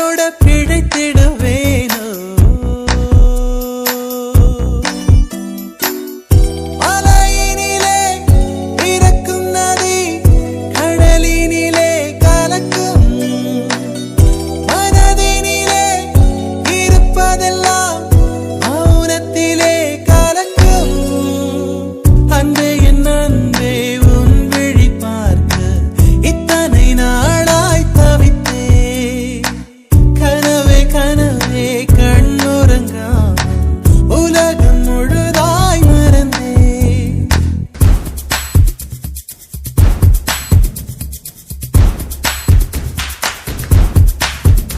உன்னோட பிழைத்திடுவேனோ? மலையினிலே இறக்கும் நதி கடலினிலே கலக்கும். மனதினிலே இருப்பதெல்லாம் மௌனத்திலே கலக்கும். அன்பே என் உன் விழி பார்க்க இத்தனை நான்